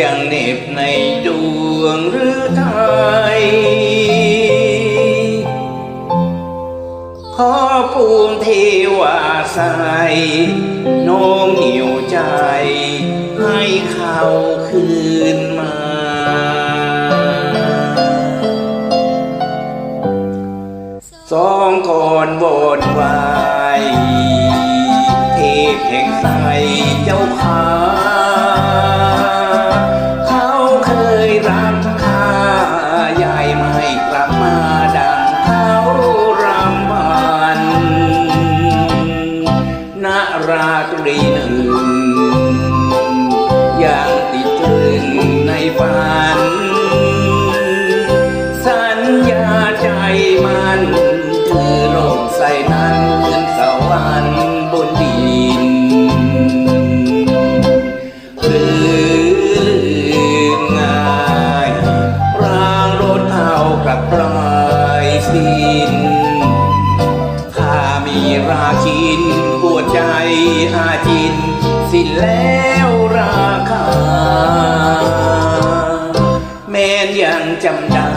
ยังเหน็บในดวงหรือไทยขอปูนเทวาใสโน้มเหนียวใจ ให้เขาคืนมา สองก่อนบนไว้เทพแห่งใสเจ้าขา ราตรีหนึ่งยังติดตรึงในฝัน สัญญาใจมันคือโลกใสนั้นเหมือนสวรรค์บนดิน หรือง่ายรางรถเท่ากับปลายสิ้น ราชินปวดใจอาจิน สิ้นแล้วราคา แม่นยังจำได้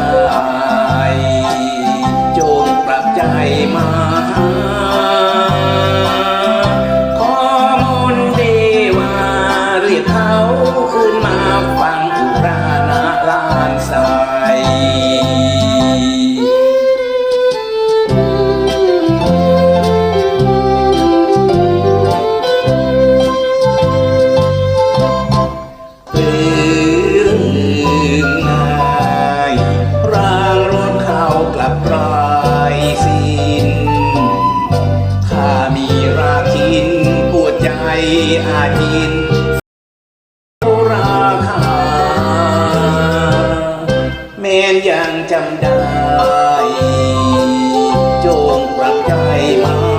รายสิ้นข้ามีราคินปวดใจอาทินราคาแม้นยังจำได้ จงปรับใจมา